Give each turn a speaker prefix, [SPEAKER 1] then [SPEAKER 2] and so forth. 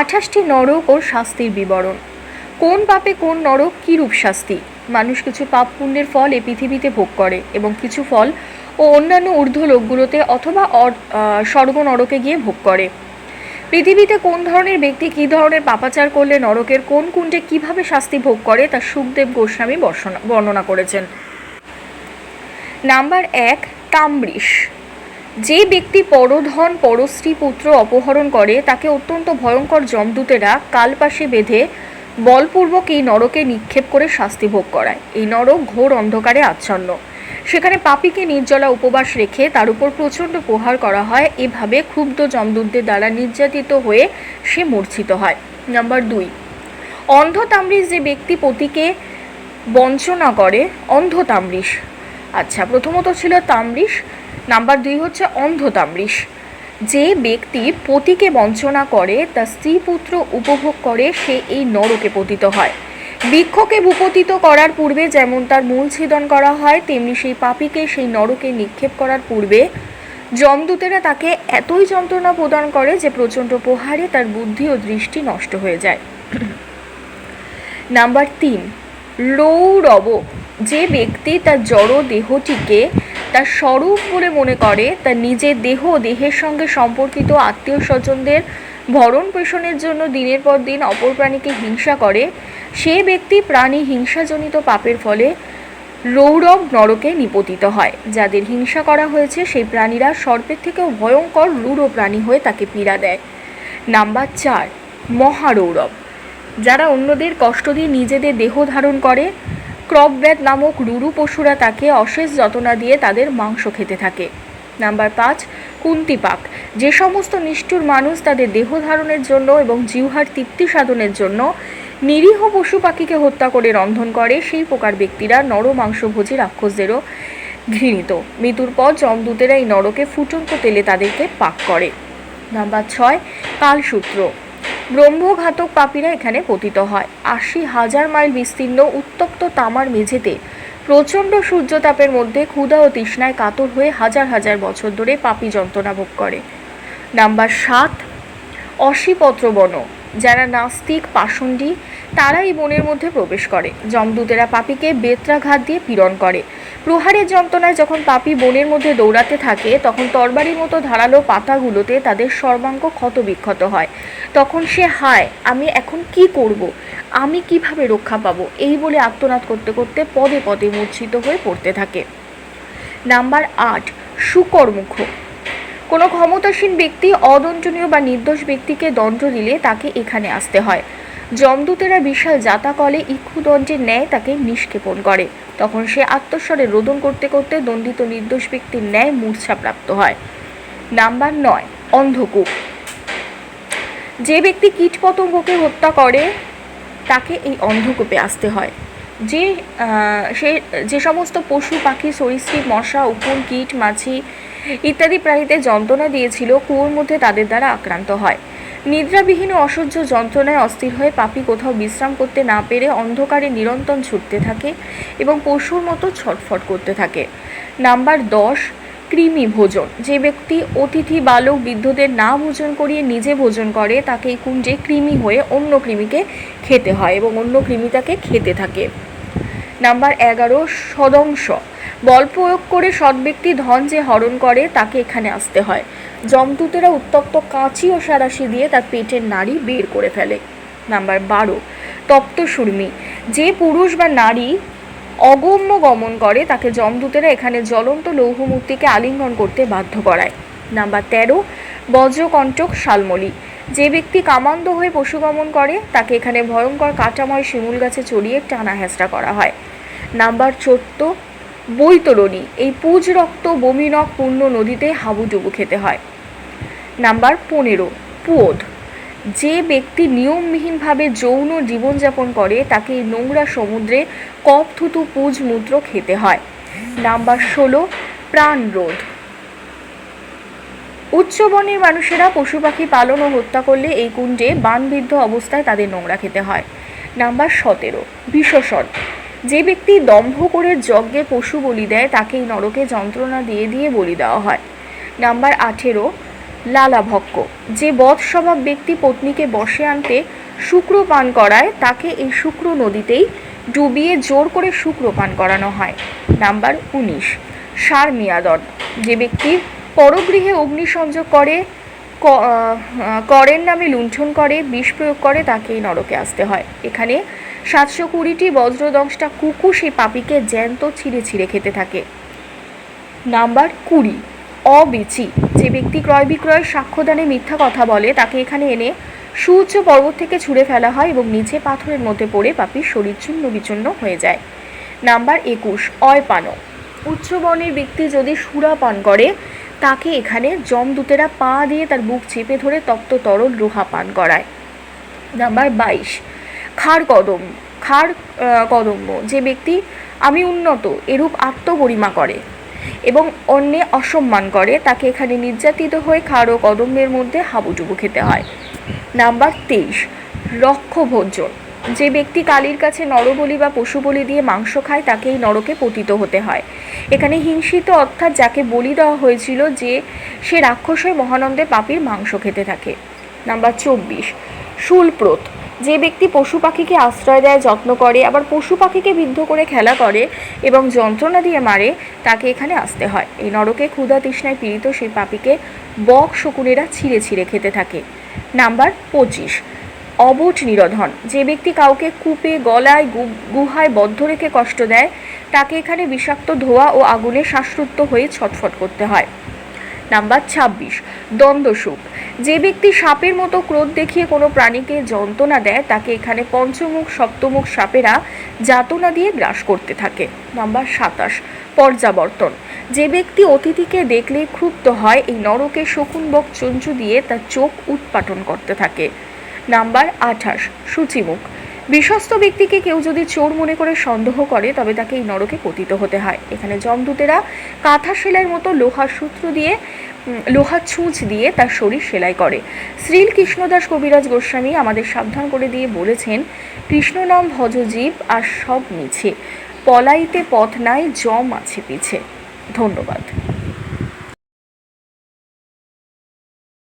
[SPEAKER 1] আঠাশটি নরক ও শাস্তির বিবরণ। কোন পাপে কোন নরক কীরূপ শাস্তি? মানুষ কিছু পাপ পুণ্যের ফল এ পৃথিবীতে ভোগ করে এবং কিছু ফল ও অন্যান্য ঊর্ধ্ব লোকগুলোতে অথবা স্বর্গ নরকে গিয়ে ভোগ করে। পৃথিবীতে কোন ধরনের ব্যক্তি কী ধরনের পাপাচার করলে নরকের কোন কুণ্ডে কীভাবে শাস্তি ভোগ করে তা সুখদেব গোস্বামী বর্ণনা করেছেন। নাম্বার এক তাম্বৃষ যে ব্যক্তি পরধন পরশ্রী পুত্র অপহরণ করে, তাকে অত্যন্ত ভয়ঙ্কর জমদূতেরা কালপাশে বেঁধে বলপূর্বক এই নরকে নিক্ষেপ করে শাস্তি ভোগ করায়। এই নরক ঘোর অন্ধকারে আচ্ছন্ন। সেখানে পাপীকে নির্জলা উপবাস রেখে তার উপর প্রচণ্ড প্রহার করা হয়। এভাবে ক্ষুব্ধ জমদূতদের দ্বারা নির্যাতিত হয়ে সে মূর্ছিত হয়। নাম্বার দুই। অন্ধ তাম্রিশ যে ব্যক্তি পতিকে বঞ্চনা করে, অন্ধ তাম্রিশ। আচ্ছা প্রথমত ছিল তাম্রিশ। নাম্বার দুই হচ্ছে অন্ধ তাম্রিশ যে ব্যক্তি পতিকে বঞ্চনা করে, তার স্ত্রী পুত্র উপভোগ করে, সে এই নরকে পতিত হয়। বৃক্ষকে ভূপতিত করার পূর্বে যেমন তার মূল ছেদন করা হয়, তেমনি সেই পাপীকে সেই নরকে নিক্ষেপ করার পূর্বে যমদূতেরা তাকে এতই যন্ত্রণা প্রদান করে যে প্রচণ্ড প্রহারে তার বুদ্ধি ও দৃষ্টি নষ্ট হয়ে যায়। নাম্বার তিন, রৌরব। যে ব্যক্তি তার জড় দেহটিকে তার স্বরূপ বলে মনে করে তার নিজের দেহ দেহের সঙ্গে সম্পর্কিত আত্মীয় স্বজনদের ভরণ পোষণের জন্য দিনের পর দিন অপর প্রাণীকে হিংসা করে। সে ব্যক্তি প্রাণী হিংসাজনিত পাপের ফলে রৌরব নরকে নিপতিত হয়। যাদের হিংসা করা হয়েছে, সেই প্রাণীরা সর্পের থেকেও ভয়ঙ্কর রূঢ় প্রাণী হয়ে তাকে পীড়া দেয়। নাম্বার চার, মহারৌরব। যারা অন্যদের কষ্ট দিয়ে নিজেদের দেহ ধারণ করে ক্রপব্যাগ নামক রুরু পশুরা তাকে অশেষ যতনা দিয়ে তাদের মাংস খেতে থাকে। নাম্বার পাঁচ কুন্তিপাক যে সমস্ত নিষ্ঠুর মানুষ তাদের দেহ ধারণের জন্য এবং জিহ্বার তৃপ্তি সাধনের জন্য নিরীহ পশু পাখিকে হত্যা করে রন্ধন করে, সেই প্রকার ব্যক্তিরা নর মাংসভোজী রাক্ষসদেরও ঘৃণিত। মৃত্যুর পর জমদূতেরা এই নরকে ফুটন্ত তেলে তাদেরকে পাক করে। নাম্বার ছয়, কালসূত্র। ব্রহ্মঘাতক পাপীরা এখানে পতিত হয়। আশি হাজার মাইল বিস্তীর্ণ উত্তপ্ত তামার মেঝেতে প্রচণ্ড সূর্যতাপের মধ্যে ক্ষুধা ও তৃষ্ণায় কাতর হয়ে হাজার হাজার বছর ধরে পাপি যন্ত্রণা ভোগ করে। নাম্বার সাত অশিপত্র বন যারা নাস্তিক, পাষণ্ডী তারা এই বনের মধ্যে প্রবেশ করে। যমদূতেরা পাপীকে বেত্রাঘাত দিয়ে পীড়ন করে। প্রহারের যন্ত্রণায় যখন পাপী বনের মধ্যে দৌড়াতে থাকে, তখন তরবারির মতো ধারালো পাতাগুলোতে তাদের সর্বাঙ্গ ক্ষত বিক্ষত হয়। তখন সে, হায়, আমি এখন কি করব? আমি কীভাবে রক্ষা পাবো? এই বলে আত্মনাদ করতে করতে পদে পদে মূর্ছিত হয়ে পড়তে থাকে। নাম্বার আট, সুকর্মুখ। কোনো ক্ষমতাসীন ব্যক্তি, অদণ্ডনীয় বা নির্দোষ ব্যক্তিকে দণ্ড দিলে তাকে এখানে আসতে হয়। যমদূতেরা বিশাল জাতাকলে ইক্ষুদণ্ডের ন্যায় তাকে নিষ্ক্ষেপণ করে। তখন সে আত্মস্বরে রোদন করতে করতে দণ্ডিত নির্দোষ ব্যক্তির ন্যায় মূর্ছাপ্রাপ্ত হয়। নাম্বার নয়, অন্ধকূপ। যে ব্যক্তি কীটপতঙ্গকে হত্যা করে, তাকে এই অন্ধকূপে আসতে হয়। যে সে, যে সমস্ত পশু, পাখি, সরীসৃপ, মশা, উকুন, কীট, মাছি ইত্যাদি প্রাণীতে যন্ত্রণা দিয়েছিল, কুয়োর মধ্যে তাদের দ্বারা আক্রান্ত হয়। নিদ্রাবিহীন অসহ্য যন্ত্রণায় অস্থির হয়ে পাপি কোথাও বিশ্রাম করতে না পেরে অন্ধকারে নিরন্তর ছুটতে থাকে এবং পশুর মতো ছটফট করতে থাকে। নাম্বার দশ, কৃমি ভোজন। যে ব্যক্তি অতিথি, বালক, বৃদ্ধদের না ভোজন করিয়ে নিজে ভোজন করে, তাকে এই কুঞ্জে কৃমি হয়ে অন্য কৃমিকে খেতে হয় এবং অন্য কৃমি তাকে খেতে থাকে। নাম্বার এগারো, সদংশ। বল প্রয়োগ করে সৎ ব্যক্তি ধন যে হরণ করে, তাকে এখানে আসতে হয়। যমদূতেরা উত্তপ্ত কাঁচি ও সারাশি দিয়ে তার পেটের নারী বের করে ফেলে। নাম্বার বারো, তপ্ত সুর্মি। যে পুরুষ বা নারী অগম্য গমন করে, তাকে যমদূতেরা এখানে জ্বলন্ত লৌহমূর্তিকে আলিঙ্গন করতে বাধ্য করায়। নাম্বার তেরো, বজ্রকণ্টক শালমলি। যে ব্যক্তি কামান্দ হয়ে পশু গমন করে, তাকে এখানে ভয়ঙ্কর কাঁটাময় শিমুল গাছে চড়িয়ে টানা হেঁচড়া করা হয়। নাম্বার চোদ্দ বৈতরণী, এই পুজ রক্ত বমিনক পূর্ণ নদীতে হাবুডুবু খেতে হয়। নাম্বার পনেরো, পুয়োধ। যে ব্যক্তি নিয়মবিহীনভাবে যৌন জীবনযাপন করে, তাকে এই নোংরা সমুদ্রে কপ থুতু, পুজ, মূত্র খেতে হয়। নাম্বার ষোলো, প্রাণরোধ। উচ্চবনের মানুষেরা পশু পাখি পালন ও হত্যা করলে এই কুণ্ডে বানবিদ্ধ অবস্থায় তাদের নোংরা খেতে হয়। নাম্বার সতেরো বিশ্বসন যে ব্যক্তি দম্ভ করে যজ্ঞে পশু বলি দেয় তাকে এই নরকে যন্ত্রণা দিয়ে দিয়ে বলি দেওয়া হয়। নাম্বার আঠেরো লালাভক্ক যে বধ স্বভাব ব্যক্তি পত্নীকে বসে আনতে শুক্র পান করায়, তাকে এই শুক্র নদীতেই ডুবিয়ে জোর করে শুক্র পান করানো হয়। নাম্বার উনিশ, সার মিয়াদন। যে ব্যক্তি পরগৃহে অগ্নিসংযোগ করে করের নামে লুণ্ঠন করে, বিষ প্রয়োগ করে তাকে এই নরকে আসতে হয়। এখানে সাতশো কুড়িটি বজ্রদংশটা কুকু সেই পাপিকে জ্যান্ত ছিঁড়ে ছিঁড়ে খেতে থাকে। নাম্বার কুড়ি, অবিচি, যে ব্যক্তি ক্রয় বিক্রয়ের সাক্ষ্যদানে মিথ্যা কথা বলে, তাকে এখানে এনে সুউচ্চ পর্বত থেকে ছুঁড়ে ফেলা হয় এবং নিচে পাথরের মধ্যে পড়ে পাপির শরীর চূর্ণ বিচূর্ণ হয়ে যায়। নাম্বার একুশ অয়পানো উচ্চ বর্ণের ব্যক্তি যদি সুরা পান করে, তাকে এখানে জমদূতেরা পা দিয়ে তার বুক চেপে ধরে তপ্ত তরল লোহা পান করায়। নাম্বার বাইশ খার কদম, খার কদম্ব। যে ব্যক্তি আমি উন্নত, এরূপ আত্মগরিমা করে এবং অন্যে অসম্মান করে, তাকে এখানে নির্যাতিত হয়ে খার ও কদম্বের মধ্যে হাবুডুবু খেতে হয়। নাম্বার তেইশ রক্ষভোজন যে ব্যক্তি কালীর কাছে নরবলি বা পশু বলি দিয়ে মাংস খায়, তাকে এই নরকে পতিত হতে হয়। এখানে হিংসিত অর্থাৎ যাকে বলি দেওয়া হয়েছিল যে সে রাক্ষস হয়ে মহানন্দে পাপির মাংস খেতে থাকে। নাম্বার চব্বিশ, শুলপ্রত। যে ব্যক্তি পশু পাখিকে আশ্রয় দেয়, যত্ন করে, আবার পশু পাখিকে বিদ্ধ করে খেলা করে এবং যন্ত্রণা দিয়ে মারে, তাকে এখানে আসতে হয়। এই নরকে ক্ষুধা তৃষ্ণায় পীড়িত সেই পাপিকে বক শকুনেরা ছিঁড়ে ছিঁড়ে খেতে থাকে। নাম্বার পঁচিশ, অবট নিরোধন। যে ব্যক্তি কাউকে কূপে, গলায় গুহায় বদ্ধ রেখে কষ্ট দেয়, তাকে এখানে বিষাক্ত ধোয়া ও আগুনে শ্বাসরুদ্ধ হয়ে ছটফট করতে হয়। নাম্বার ছাব্বিশ দ্বন্দ্বসুখ যে ব্যক্তি সাপের মতো ক্রোধ দেখিয়ে কোনো প্রাণীকে যন্ত্রণা দেয়, তাকে এখানে পঞ্চমুখ, সপ্তমুখ সাপেরা যাতনা দিয়ে গ্রাস করতে থাকে। নাম্বার সাতাশ, পর্যাবর্তন। যে ব্যক্তি অতিথিকে দেখলে ক্ষুব্ধ হয়, এই নরকে শকুনবক চঞ্চু দিয়ে তার চোখ উৎপাটন করতে থাকে। নাম্বার আঠাশ, সূচিমুখ। বিশ্বস্ত ব্যক্তিকে কেউ যদি চোর মনে করে সন্দেহ করে, তবে তাকে এই নরকে পতিত হতে হয়। এখানে জমদূতেরা কাঁথা সেলাইয়ের মতো লোহার সূত্র দিয়ে লোহার ছুঁচ দিয়ে তার শরীর সেলাই করে। শ্রীল কৃষ্ণদাস কবিরাজ গোস্বামী আমাদের সাবধান করে দিয়ে বলেছেন, কৃষ্ণ নাম ভজ জীব আর সব মিছে। পলাইতে পথ নাই, জম আছে পিছে। ধন্যবাদ।